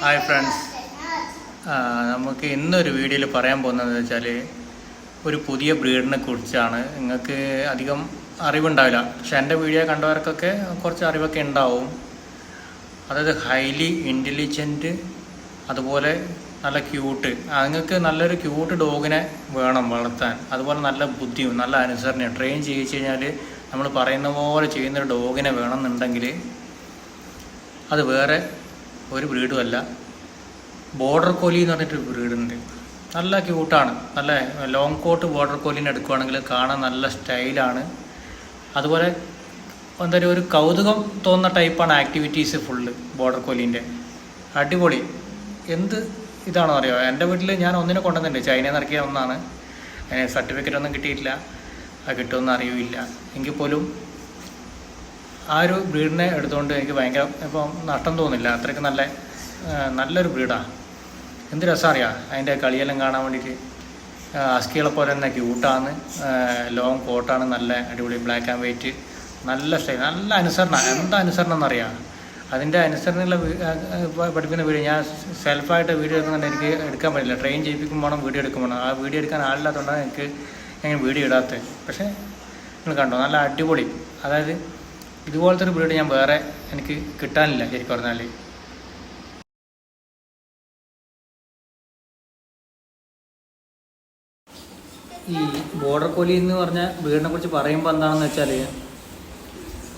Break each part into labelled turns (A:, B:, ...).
A: Hi friends നമുക്ക് ഇന്നൊരു വീഡിയോയിൽ പറയാൻ പോകുന്നത് വെച്ചാൽ ഒരു പുതിയ ബ്രീഡിനെ കുറിച്ചാണ്. നിങ്ങൾക്ക് അധികം അറിവുണ്ടാവില്ല. പക്ഷെ എന്റെ വീഡിയോ കണ്ടവർക്കൊക്കെ കുറച്ച് അറിവൊക്കെ ഉണ്ടാവും. അതായത് ഹൈലി ഇന്റലിജന്റ് അതുപോലെ നല്ല ക്യൂട്ട് നിങ്ങൾക്ക് നല്ലൊരു ക്യൂട്ട് ഡോഗിനെ വേണം വളർത്താൻ. അതുപോലെ നല്ല ബുദ്ധിയും നല്ല അനുസരണയും. ട്രെയിൻ ചെയ്യിച്ചു കഴിഞ്ഞാൽ നമ്മൾ പറയുന്ന പോലെ ചെയ്യുന്നൊരു ഡോഗിനെ വേണമെന്നുണ്ടെങ്കിൽ അത് വേറെ ഒരു ബ്രീഡും അല്ല. ബോർഡർ കോലി എന്ന് പറഞ്ഞിട്ട് ബ്രീഡുണ്ട്. നല്ല ക്യൂട്ടാണ് നല്ല ലോങ് കോട്ട് ബോർഡർ കോലിനെ എടുക്കുകയാണെങ്കിൽ കാണാൻ നല്ല സ്റ്റൈലാണ്. അതുപോലെ എന്തായാലും ഒരു കൗതുകം തോന്നുന്ന ടൈപ്പാണ് ആക്ടിവിറ്റീസ് ഫുള്ള് ബോർഡർ കോലീന്റെ അടിപൊളി. എന്ത് ഇതാണോ അറിയോ എന്റെ വീട്ടിൽ ഞാൻ ഒന്നിനെ കൊണ്ടുവന്നിട്ടുണ്ട്. ചൈനയിൽ നിന്ന് ഇറക്കിയ ഒന്നാണ്. സർട്ടിഫിക്കറ്റ് ഒന്നും കിട്ടിയിട്ടില്ല. അത് കിട്ടുമെന്ന് അറിയില്ല എങ്കിൽ പോലും ആ ഒരു ബ്രീഡിനെ എടുത്തുകൊണ്ട് എനിക്ക് ഭയങ്കര ഇപ്പം നഷ്ടം തോന്നില്ല. അത്രയ്ക്ക് നല്ല നല്ലൊരു ബ്രീഡാണ് എന്ത് രസം അറിയാം? അതിന്റെ കളിയെല്ലാം കാണാൻ വേണ്ടിയിട്ട് അസ്കികളെ പോലെ തന്നെ ക്യൂട്ടാണ് ലോങ് കോട്ടാണ് നല്ല അടിപൊളി ബ്ലാക്ക് ആൻഡ് വൈറ്റ് നല്ല സ്റ്റൈൽ നല്ല അനുസരണ. എന്താ അനുസരണം എന്നറിയാം അതിന്റെ പ- പഠിപ്പിക്കുന്ന വീഡിയോ ഞാൻ സെൽഫായിട്ട് വീഡിയോ എടുക്കുന്നുണ്ട്. എനിക്ക് എടുക്കാൻ പറ്റില്ല. ട്രെയിൻ ചെയ്യിപ്പിക്കുമ്പോൾ വീഡിയോ എടുക്കുമ്പോൾ ആ വീഡിയോ എടുക്കാൻ ആളില്ലാത്തതുകൊണ്ടാണ് എനിക്ക് ഞാൻ വീഡിയോ ഇടാത്തത്. പക്ഷേ നിങ്ങൾ കണ്ടോ? നല്ല അടിപൊളി. അതായത് ഇതുപോലത്തെ ഒരു ബ്രീഡ് ഞാൻ വേറെ എനിക്ക് കിട്ടാനില്ല ശരിക്കും പറഞ്ഞാൽ ഈ ബോർഡർ കോലി എന്ന് പറഞ്ഞ ബ്രീഡിനെ കുറിച്ച് പറയുമ്പോൾ എന്താണെന്ന് വെച്ചാൽ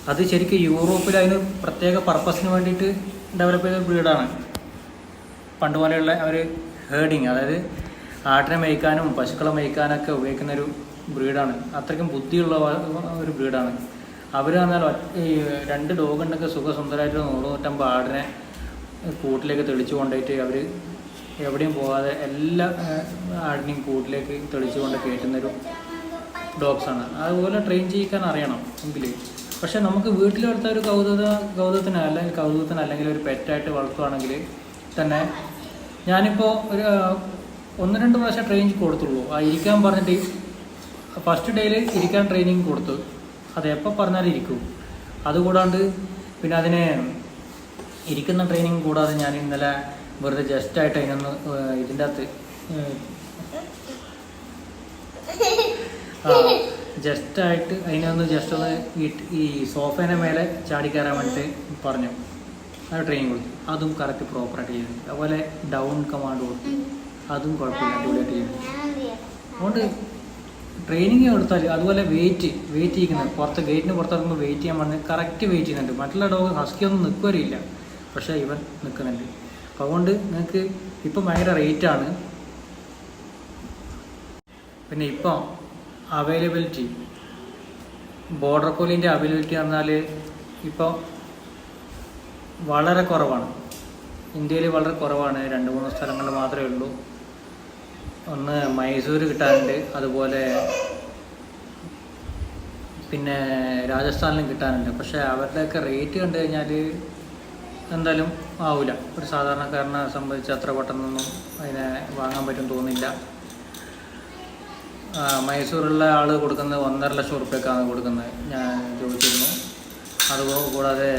A: അത് ശരിക്കും യൂറോപ്പിൽ അതിന് പ്രത്യേക പർപ്പസിന് വേണ്ടിയിട്ട് ഡെവലപ്പ് ചെയ്ത ബ്രീഡാണ് പണ്ട് പോലെയുള്ള അവർ ഹേർഡിങ് അതായത് ആട്ടിനെ മേയ്ക്കാനും പശുക്കളെ മേയ്ക്കാനൊക്കെ ഉപയോഗിക്കുന്ന ഒരു ബ്രീഡാണ് അത്രയ്ക്കും ബുദ്ധിയുള്ള ഒരു ബ്രീഡാണ് അവർ പറഞ്ഞാൽ ഈ രണ്ട് ഡോഗ് ഉണ്ടെങ്കിൽ സുഖസുന്ദരമായിട്ട് നൂറ് നൂറ്റമ്പത് ആടിനെ കൂട്ടിലേക്ക് തെളിച്ചു കൊണ്ടുപോയിട്ട് അവർ എവിടെയും പോകാതെ എല്ലാ ആടിനെയും കൂട്ടിലേക്ക് തെളിച്ചു കൊണ്ട് കയറ്റുന്നൊരു ഡോഗ്സാണ്. അതുപോലെ ട്രെയിൻ ചെയ്യിക്കാൻ അറിയണം എങ്കിൽ പക്ഷേ നമുക്ക് വീട്ടിൽ വളർത്ത ഒരു കൗതുക കൗതുകത്തിന് അല്ലെങ്കിൽ കൗതുകത്തിന് അല്ലെങ്കിൽ ഒരു പെറ്റായിട്ട് വളർത്തുവാണെങ്കിൽ തന്നെ ഞാനിപ്പോൾ ഒരു ഒന്ന് രണ്ട് പ്രാവശ്യം ട്രെയിനിങ് കൊടുത്തുള്ളൂ. ആ ഇരിക്കാൻ പറഞ്ഞിട്ട് ഫസ്റ്റ് ഡേയിൽ ഇരിക്കാൻ ട്രെയിനിങ് കൊടുത്തു. അത് എപ്പോൾ പറഞ്ഞാലും ഇരിക്കും. അതുകൂടാണ്ട് പിന്നെ അതിനെ ഇരിക്കുന്ന ട്രെയിനിങ് കൂടാതെ ഞാൻ ഇന്നലെ വെറുതെ ജസ്റ്റായിട്ട് അതിനൊന്ന് ഏഹ്, ഇതിന്റെ അകത്ത് ജസ്റ്റ് ജസ്റ്റായിട്ട് അതിനൊന്ന് ജസ്റ്റ് ഒന്ന് ഈ സോഫേനെ മേലെ ചാടി കയറാൻ വേണ്ടിയിട്ട് പറഞ്ഞു. ആ ട്രെയിനിങ് കൊടുത്തു അതും കറക്റ്റ് പ്രോപ്പറായിട്ട് ചെയ്യുന്നുണ്ട് അതുപോലെ ഡൗൺ കമാൻഡ് കൊടുത്തു. അതും കുഴപ്പമില്ല. അടിപൊളിയായിട്ട് ചെയ്യുന്നുണ്ട് അതുകൊണ്ട് ട്രെയിനിങ് കൊടുത്താൽ അതുപോലെ വെയിറ്റ് വെയിറ്റ് ചെയ്യുന്നത്. പുറത്ത് ഗേറ്റിന് പുറത്തിറങ്ങുമ്പോൾ വെയിറ്റ് ചെയ്യാൻ പറഞ്ഞ് കറക്റ്റ് വെയിറ്റ് ചെയ്യുന്നുണ്ട്. മറ്റുള്ള ഡോഗ് ഹസ്കി ഒന്നും നിൽക്കുകയില്ല പക്ഷേ ഇവൻ നിൽക്കുന്നുണ്ട് അപ്പോൾ അതുകൊണ്ട് നിങ്ങൾക്ക് ഇപ്പം ഭയങ്കര റേറ്റാണ് പിന്നെ ഇപ്പോൾ അവൈലബിലിറ്റി ബോർഡർ കോലിന്റെ അവൈലബിലിറ്റി പറഞ്ഞാൽ ഇപ്പോൾ വളരെ കുറവാണ്. ഇന്ത്യയിൽ വളരെ കുറവാണ്. രണ്ട് മൂന്ന് സ്ഥലങ്ങളിൽ മാത്രമേ ഉള്ളൂ. ഒന്ന് മൈസൂർ കിട്ടാനുണ്ട് അതുപോലെ പിന്നെ രാജസ്ഥാനിലും കിട്ടാനുണ്ട് പക്ഷേ അവരുടെയൊക്കെ റേറ്റ് കണ്ടു കഴിഞ്ഞാൽ എന്തായാലും ആവില്ല ഒരു സാധാരണക്കാരനെ സംബന്ധിച്ച് അത്ര പെട്ടെന്നൊന്നും അതിനെ വാങ്ങാൻ പറ്റും തോന്നില്ല ആ, മൈസൂറുള്ള ആൾ കൊടുക്കുന്നത് ഒന്നര ലക്ഷം ഉറുപ്പ്യക്കാണ് കൊടുക്കുന്നത്. ഞാൻ ചോദിച്ചിരുന്നു കൂടാതെ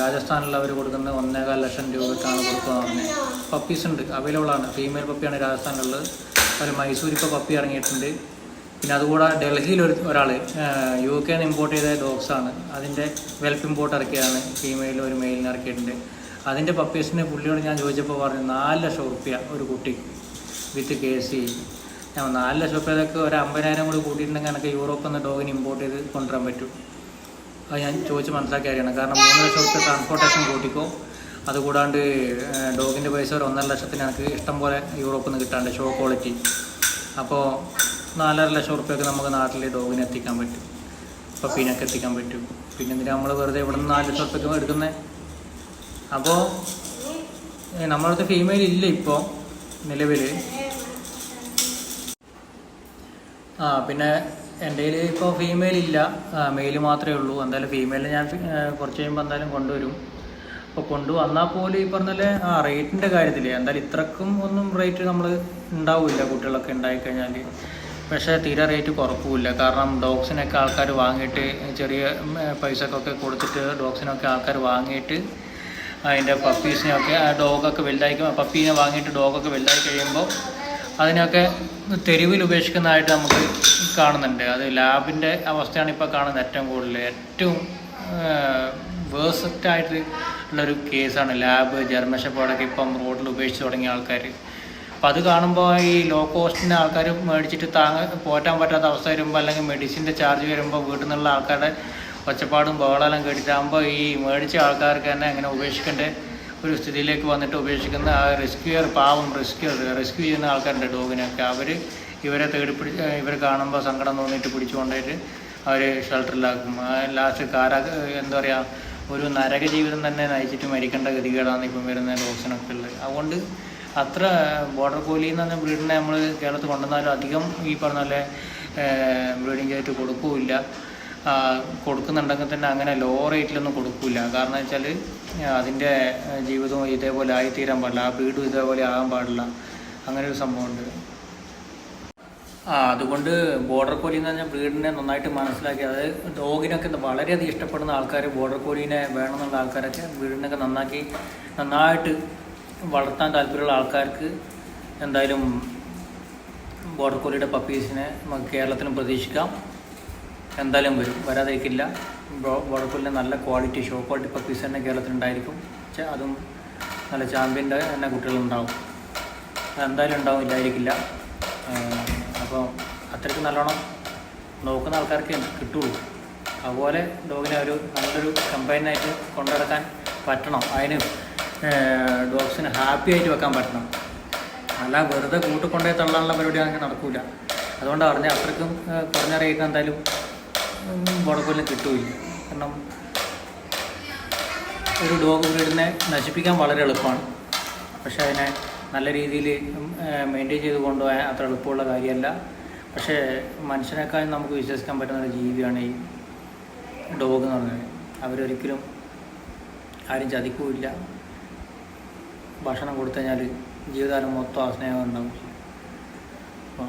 A: രാജസ്ഥാനിൽ അവർ കൊടുക്കുന്ന ഒന്നേകാൽ ലക്ഷം രൂപയ്ക്കാണ് കൊടുക്കുക പറഞ്ഞത് പപ്പീസ് ഉണ്ട് അവൈലബിൾ ആണ്. ഫീമെയിൽ പപ്പിയാണ് രാജസ്ഥാനിലുള്ളത്. ഒരു മൈസൂർ ഇപ്പോൾ പപ്പി ഇറങ്ങിയിട്ടുണ്ട്. പിന്നെ അതുകൂടാതെ ഡൽഹിയിൽ ഒരു ഒരാൾ യു കെ നിന്ന് ഇമ്പോർട്ട് ചെയ്ത ഡോഗ്സാണ് അതിന്റെ വെൽപ്പ് ഇമ്പോർട്ട് ഇറക്കിയാണ് ഫീമെയിൽ ഒരു മെയിലിന് ഇറക്കിയിട്ടുണ്ട്. അതിന്റെ പപ്പീസിന് പുള്ളിയോട് ഞാൻ ചോദിച്ചപ്പോൾ പറഞ്ഞു നാല് ലക്ഷം ഉറുപ്പ്യ ഒരു കുട്ടി വിത്ത് കെ സി നാല് ലക്ഷം ഉറുപ്പ്യതൊക്കെ ഒരു അമ്പതിനായിരം കൂടി കൂട്ടിയിട്ടുണ്ടെങ്കിൽ എനിക്ക് യൂറോപ്പിൽ നിന്ന് ഡോഗിന് ഇമ്പോർട്ട് ചെയ്ത് കൊണ്ടുവരാൻ പറ്റും. അത് ഞാൻ ചോദിച്ച് മനസ്സിലാക്കിയ കാര്യമാണ്. കാരണം മൂന്ന് ലക്ഷം റുപ്യ ട്രാൻസ്പോർട്ടേഷൻ കൂട്ടിക്കോ. അതുകൂടാണ്ട് ഡോഗിന്റെ പൈസ ഒരു ഒന്നര ലക്ഷത്തിന് എനിക്ക് ഇഷ്ടം പോലെ യൂറോപ്പിൽ നിന്ന് കിട്ടാണ്ട് ഷോ ക്വാളിറ്റി അപ്പോൾ നാലര ലക്ഷം ഉറുപ്പ്യൊക്കെ നമുക്ക് നാട്ടിൽ ഡോഗിനെ എത്തിക്കാൻ പറ്റും. പപ്പീനൊക്കെ എത്തിക്കാൻ പറ്റും. പിന്നെ എന്തിനാ നമ്മൾ വെറുതെ ഇവിടെ നിന്ന് നാല് ലക്ഷം ഉറുപ്പ്യൊക്കെ എടുക്കുന്നത് അപ്പോൾ നമ്മളടുത്ത് ഫീമെയിൽ ഇല്ല ഇപ്പോൾ നിലവിൽ ആ പിന്നെ എന്റെ കയ്യിൽ ഇപ്പോൾ ഫീമെയിൽ ഇല്ല. മെയിൽ മാത്രമേ ഉള്ളൂ. എന്തായാലും ഫീമെയിൽ ഞാൻ കുറച്ച് കഴിയുമ്പോൾ എന്തായാലും കൊണ്ടുവരും. അപ്പോൾ കൊണ്ടുവന്നാൽ പോലും ഈ പറഞ്ഞ ആ റേറ്റിന്റെ കാര്യത്തിൽ എന്തായാലും ഇത്രക്കും ഒന്നും റേറ്റ് നമ്മൾ ഉണ്ടാവില്ല കുട്ടികളൊക്കെ ഉണ്ടായിക്കഴിഞ്ഞാൽ പക്ഷേ തീരെ റേറ്റ് കുറക്കില്ല. കാരണം ഡോഗ്സിനൊക്കെ ആൾക്കാർ വാങ്ങിയിട്ട് ചെറിയ പൈസക്കൊക്കെ കൊടുത്തിട്ട് ഡോഗ്സിനൊക്കെ ആൾക്കാർ വാങ്ങിയിട്ട് അതിന്റെ പപ്പീസിനെയൊക്കെ ആ ഡോഗൊക്കെ വലുതായി പപ്പീനെ വാങ്ങിയിട്ട് ഡോഗൊക്കെ വലുതായി കഴിയുമ്പോൾ അതിനൊക്കെ തെരുവിൽ ഉപേക്ഷിക്കുന്നതായിട്ട് നമുക്ക് കാണുന്നുണ്ട്. അത് ലാബിന്റെ അവസ്ഥയാണ് ഇപ്പോൾ കാണുന്നത് ഏറ്റവും കൂടുതൽ ഏറ്റവും വേഴ്സറ്റായിട്ട് ഉള്ളൊരു കേസാണ് ലാബ് ജർമ്മശപ്പാടൊക്കെ ഇപ്പം റോഡിൽ ഉപേക്ഷിച്ച് തുടങ്ങിയ ആൾക്കാർ അപ്പോൾ അത് കാണുമ്പോൾ ഈ ലോ കോസ്റ്റിന്റെ ആൾക്കാർ മേടിച്ചിട്ട് താങ്ങ പോറ്റാൻ പറ്റാത്ത അവസ്ഥ വരുമ്പോൾ അല്ലെങ്കിൽ മെഡിസിന്റെ ചാർജ് വരുമ്പോൾ വീട്ടിൽ നിന്നുള്ള ആൾക്കാരുടെ ഒച്ചപ്പാടും ബഹളമെല്ലാം കേട്ടിട്ടാകുമ്പോൾ ഈ മേടിച്ച ആൾക്കാർക്ക് തന്നെ അങ്ങനെ ഉപേക്ഷിക്കേണ്ട ഒരു സ്ഥിതിയിലേക്ക് വന്നിട്ട് ഉപേക്ഷിക്കുന്ന ആ റെസ്ക്യൂർ പാവം റെസ്ക്യൂ റെസ്ക്യൂ ചെയ്യുന്ന ആൾക്കാരുണ്ട് ഡോഗിനൊക്കെ അവർ ഇവരെ തേടി പിടിച്ച് ഇവരെ കാണുമ്പോൾ സങ്കടം തോന്നിയിട്ട് പിടിച്ചു കൊണ്ടുപോയിട്ട് അവർ ഷെൽട്ടറിലാക്കും ലാസ്റ്റ് കാര എന്താ പറയുക ഒരു നരക ജീവിതം തന്നെ നയിച്ചിട്ട് മരിക്കേണ്ട ഗതികേടാണ് ഇപ്പം വരുന്ന ഡോഗ്സിനൊക്കെ ഉള്ളത്. അതുകൊണ്ട് അത്ര ബോർഡർ കോലി എന്ന് പറഞ്ഞ ബ്രീഡിനെ നമ്മൾ കേരളത്തിൽ കൊണ്ടുവന്നാലും അധികം ഈ പറഞ്ഞ പോലെ ബ്രീഡിങ് ചെയ്തിട്ട് കൊടുക്കൂല ആ, കൊടുക്കുന്നുണ്ടെങ്കിൽ തന്നെ അങ്ങനെ ലോ റേറ്റിലൊന്നും കൊടുക്കില്ല കാരണം വെച്ചാൽ അതിന്റെ ജീവിതവും ഇതേപോലെ ആയിത്തീരാൻ പാടില്ല. ആ വീടും ഇതേപോലെ ആകാൻ പാടില്ല. അങ്ങനെ ഒരു സംഭവമുണ്ട്. ആ അതുകൊണ്ട് ബോർഡർ കോലി എന്ന് പറഞ്ഞാൽ വീടിനെ നന്നായിട്ട് മനസ്സിലാക്കി. അതായത് ഡോഗിനൊക്കെ വളരെയധികം ഇഷ്ടപ്പെടുന്ന ആൾക്കാർ ബോർഡർ കോലിനെ വേണമെന്നുള്ള ആൾക്കാരൊക്കെ ബ്രീഡിനൊക്കെ നന്നാക്കി നന്നായിട്ട് വളർത്താൻ താല്പര്യമുള്ള ആൾക്കാർക്ക് എന്തായാലും ബോർഡർ കോലിയുടെ പപ്പീസിനെ നമുക്ക് കേരളത്തിലും പ്രതീക്ഷിക്കാം. എന്തായാലും വരും. വരാതിരിക്കില്ല. ബോർഡർ നല്ല ക്വാളിറ്റി ഷോ ക്വാളിറ്റി പപ്പീസ് തന്നെ കേരളത്തിലുണ്ടായിരിക്കും പക്ഷേ അതും നല്ല ചാമ്പ്യന്റെ തന്നെ കുട്ടികളുണ്ടാവും എന്തായാലും ഉണ്ടാവും ഇല്ലായിരിക്കില്ല അപ്പോൾ അത്രയ്ക്ക് നല്ലോണം നോക്കുന്ന ആൾക്കാർക്ക് കിട്ടുള്ളൂ. അതുപോലെ ഡോഗിനെ ഒരു നല്ലൊരു കമ്പൈനായിട്ട് കൊണ്ടുനടക്കാൻ പറ്റണം. അതിന് ഡോഗ്സിന് ഹാപ്പി ആയിട്ട് വെക്കാൻ പറ്റണം. അല്ല വെറുതെ കൂട്ടിക്കൊണ്ടേ തള്ളാനുള്ള പരിപാടി അങ്ങനെ നടക്കില്ല അതുകൊണ്ട് പറഞ്ഞാൽ അത്രയ്ക്കും കുറഞ്ഞ റേറ്റിന് എന്തായാലും. ബോർഡർ കിട്ടൂല കാരണം ഒരു ഡോഗ് ബ്രീഡിനെ നശിപ്പിക്കാൻ വളരെ എളുപ്പമാണ്. പക്ഷേ അതിനെ നല്ല രീതിയിൽ മെയിന്റെയിൻ ചെയ്ത് കൊണ്ടുപോകാൻ അത്ര എളുപ്പമുള്ള കാര്യമല്ല. പക്ഷേ മനുഷ്യനേക്കാൾ നമുക്ക് വിശ്വസിക്കാൻ പറ്റുന്ന ഒരു ജീവിയാണ് ഈ ഡോഗ് എന്ന് പറഞ്ഞാൽ. അവരൊരിക്കലും ആരും ചതിക്കൂല്ല. ഭക്ഷണം കൊടുത്തു കഴിഞ്ഞാൽ ജീവിതകാലം മൊത്തം ആ സ്നേഹം ഉണ്ടാവും. അപ്പോൾ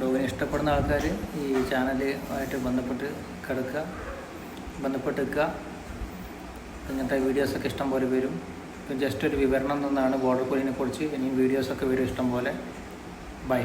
A: ഡോഗിനെ ഇഷ്ടപ്പെടുന്ന ആൾക്കാർ ഈ ചാനലുമായിട്ട് ബന്ധപ്പെട്ട് കിടക്കുക ബന്ധപ്പെട്ട് നിൽക്കുക ഇങ്ങനത്തെ വീഡിയോസൊക്കെ ഇഷ്ടം പോലെ വരും. ജസ്റ്റ് ഒരു വിവരണം തന്നാണ് ബോർഡർ കോലിനെ കുറിച്ച്. ഇനിയും വീഡിയോസൊക്കെ വരും ഇഷ്ടം പോലെ. ബൈ